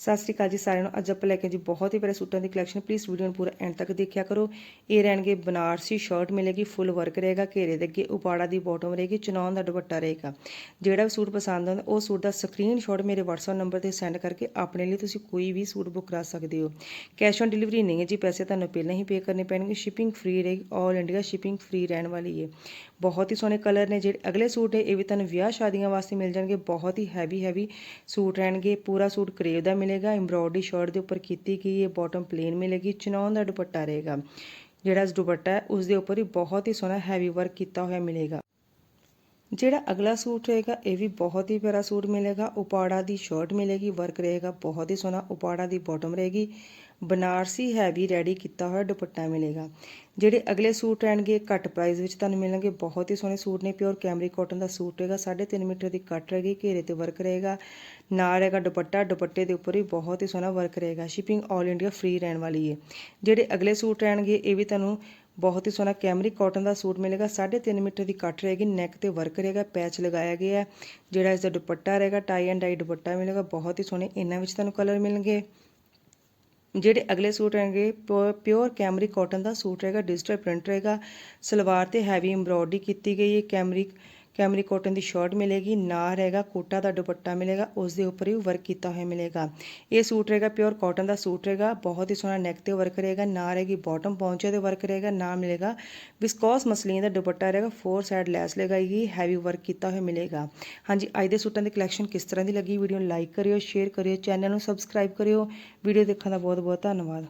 ਸਤਿ ਸ਼੍ਰੀ ਅਕਾਲ ਜੀ ਸਾਰਿਆਂ ਨੂੰ। ਅੱਜ ਆਪਾਂ ਲੈ ਕੇ ਜੀ ਬਹੁਤ ਹੀ ਪਿਆਰੇ ਸੂਟਾਂ ਦੀ ਕਲੈਕਸ਼ਨ ਪਲੀਜ਼ ਵੀਡੀਓ ਨੂੰ ਪੂਰਾ ਐਂਡ ਤੱਕ ਦੇਖਿਆ ਕਰੋ। ਇਹ ਰਹਿਣਗੇ ਬਨਾਰਸੀ ਸ਼ਰਟ ਮਿਲੇਗੀ ਫੁੱਲ ਵਰਕ ਰਹੇਗਾ, ਘੇਰੇ ਦੇ ਅੱਗੇ ਉਪਾੜਾ ਦੀ ਬਾਟਮ ਰਹੇਗੀ ਚੁਨੌਨ ਦਾ ਦੁਪੱਟਾ ਰਹੇਗਾ। ਜਿਹੜਾ ਵੀ ਸੂਟ ਪਸੰਦ ਆਉਂਦਾ, ਉਹ ਸੂਟ ਦਾ ਸਕਰੀਨਸ਼ਾਟ ਮੇਰੇ WhatsApp ਨੰਬਰ ਤੇ ਸੈਂਡ ਕਰਕੇ ਆਪਣੇ ਲਈ ਤੁਸੀਂ ਕੋਈ ਵੀ ਸੂਟ ਬੁੱਕ ਕਰਾ ਸਕਦੇ ਹੋ। ਕੈਸ਼ ਔਨ ਡਿਲੀਵਰੀ ਨਹੀਂ ਹੈ ਜੀ, ਪੈਸੇ ਤੁਹਾਨੂੰ ਪਹਿਲਾਂ ਹੀ ਪੇ ਕਰਨੇ ਪੈਣਗੇ। ਸ਼ਿਪਿੰਗ ਫ੍ਰੀ ਰਹੇਗੀ ਆਲ ਇੰਡੀਆ ਸ਼ਿਪਿੰਗ ਫ੍ਰੀ ਰਹਿਣ ਵਾਲੀ ਹੈ। ਬਹੁਤ ਹੀ ਸੋਹਣੇ ਕਲਰ ਨੇ ਜਿਹੜੇ ਅਗਲੇ ਸੂਟ ਨੇ, ਇਹ ਵੀ ਤੁਹਾਨੂੰ ਵਿਆਹ ਸ਼ਾਦੀਆਂ ਵਾਸਤੇ ਮਿਲ ਜਾਣਗੇ। ਬਹੁਤ ਹੀ ਹੈਵੀ ਹੈਵੀ ਸੂਟ ਰਹਿਣਗੇ, ਪੂਰਾ ਸੂਟ ਕਰੇਵ ਦਾ ਮਿਲੇਗਾ ਐਮਬ੍ਰੋਇਡਰੀ ਸ਼ਰਟ ਦੇ ਉੱਪਰ ਕੀਤੀ ਗਈ ਇਹ ਬਾਟਮ ਪਲੇਨ ਮਿਲੇਗੀ ਚਨੌਨ ਦਾ ਦੁਪੱਟਾ ਰਹੇਗਾ। ਜਿਹੜਾ ਇਸ ਦੁਪੱਟਾ ਹੈ ਉਸ ਦੇ ਉੱਪਰ ਹੀ ਬਹੁਤ ਹੀ ਸੋਹਣਾ ਹੈਵੀ ਵਰਕ ਕੀਤਾ ਹੋਇਆ ਮਿਲੇਗਾ। ਜਿਹੜਾ ਅਗਲਾ ਸੂਟ ਰਹੇਗਾ ਇਹ ਵੀ ਬਹੁਤ ਹੀ ਪਿਆਰਾ ਸੂਟ ਮਿਲੇਗਾ। ਉਪਾੜਾ ਦੀ ਸ਼ਰਟ ਮਿਲੇਗੀ ਵਰਕ ਰਹੇਗਾ, ਬਹੁਤ ਹੀ ਸੋਹਣਾ ਉਪਾੜਾ ਦੀ ਬਾਟਮ ਰਹੇਗੀ। ਬਨਾਰਸੀ ਹੈਵੀ ਰੈਡੀ ਕੀਤਾ ਹੋਇਆ ਦੁਪੱਟਾ ਮਿਲੇਗਾ। ਜਿਹੜੇ ਅਗਲੇ ਸੂਟ ਰਹਿਣਗੇ, ਘੱਟ ਪ੍ਰਾਈਸ ਵਿੱਚ ਤੁਹਾਨੂੰ ਮਿਲਣਗੇ। ਬਹੁਤ ਹੀ ਸੋਹਣੇ ਸੂਟ ਨੇ ਪਿਓਰ ਕੈਮਰੀ ਕਾਟਨ ਦਾ ਸੂਟ ਰਹੇਗਾ 3.5 ਮੀਟਰ ਦੀ ਕੱਟ ਰਹੇਗੀ, ਘੇਰੇ ਤੇ ਵਰਕ ਰਹੇਗਾ। ਨਾਲ ਰਹੇਗਾ ਦੁਪੱਟਾ, ਦੁਪੱਟੇ ਦੇ ਉੱਪਰ ਵੀ ਬਹੁਤ ਹੀ ਸੋਹਣਾ ਵਰਕ ਰਹੇਗਾ। ਸ਼ਿਪਿੰਗ ਆਲ ਇੰਡੀਆ ਫ੍ਰੀ ਰਹਿਣ ਵਾਲੀ ਹੈ ਜਿਹੜੇ ਅਗਲੇ ਸੂਟ ਰਹਿਣਗੇ, ਇਹ ਵੀ ਤੁਹਾਨੂੰ ਬਹੁਤ ਹੀ ਸੋਹਣਾ ਕੈਮਰਿਕ ਕਾਟਨ ਦਾ ਸੂਟ ਮਿਲੇਗਾ। 3.5 ਮੀਟਰ ਦੀ ਕੱਟ ਰਹੇਗੀ ਨੈਕ ਤੇ ਵਰਕ ਰਹੇਗਾ ਪੈਚ ਲਗਾਇਆ ਗਿਆ ਹੈ, ਜਿਹੜਾ ਇਸ ਦਾ ਦੁਪੱਟਾ ਰਹੇਗਾ ਟਾਈ ਐਂਡ ਡਾਈ ਦੁਪੱਟਾ ਮਿਲੇਗਾ। ਬਹੁਤ ਹੀ ਸੋਹਣੇ ਇਹਨਾਂ ਵਿੱਚ ਤੁਹਾਨੂੰ ਕਲਰ ਮਿਲਣਗੇ। ਜਿਹੜੇ ਅਗਲੇ ਸੂਟ ਰਹਿਣਗੇ ਪਿਓਰ ਕੈਮਰਿਕ ਕਾਟਨ ਦਾ ਸੂਟ ਰਹੇਗਾ ਡਿਜੀਟਲ ਪ੍ਰਿੰਟ ਰਹੇਗਾ। ਸਲਵਾਰ ਤੇ ਹੈਵੀ ਐਮਬ੍ਰੋਇਡਰੀ ਕੀਤੀ ਗਈ ਹੈ ਕੈਮਰਿਕ ਕੈਮਰੀ ਕੋਟਨ ਦੀ ਸ਼ਰਟ ਮਿਲੇਗੀ, ਨਾਲ ਰਹੇਗਾ ਕੋਟਾ ਦਾ ਦੁਪੱਟਾ ਮਿਲੇਗਾ ਉਸ ਦੇ ਉੱਪਰ ਵੀ ਵਰਕ ਕੀਤਾ ਹੋਇਆ ਮਿਲੇਗਾ। ਇਹ ਸੂਟ ਰਹੇਗਾ ਪਿਓਰ ਕਾਟਨ ਦਾ ਸੂਟ ਰਹੇਗਾ, ਬਹੁਤ ਹੀ ਸੋਹਣਾ ਨੈਕ ਤੇ ਵਰਕ ਰਹੇਗਾ ਨਾ ਰਹੇਗੀ ਬਾਟਮ ਪੌਂਚੇ ਤੇ ਵਰਕ ਰਹੇਗਾ ਨਾ ਮਿਲੇਗਾ ਵਿਸਕੋਸ ਮਸਲੀਨ ਦਾ ਦੁਪੱਟਾ ਰਹੇਗਾ ਫੋਰ ਸਾਈਡ ਲੈਸ ਲਗਾਏਗੀ ਹੈਵੀ ਵਰਕ ਕੀਤਾ ਹੋਇਆ ਮਿਲੇਗਾ। ਹਾਂਜੀ, ਅੱਜ ਦੇ ਸੂਟਾਂ ਦੀ ਕਲੈਕਸ਼ਨ ਕਿਸ ਤਰ੍ਹਾਂ ਦੀ ਲੱਗੀ? ਵੀਡੀਓ ਨੂੰ ਲਾਈਕ ਕਰਿਓ ਸ਼ੇਅਰ ਕਰਿਓ ਚੈਨਲ ਨੂੰ ਸਬਸਕ੍ਰਾਈਬ ਕਰਿਓ। ਵੀਡੀਓ ਦੇਖਣ ਦਾ ਬਹੁਤ ਬਹੁਤ ਧੰਨਵਾਦ।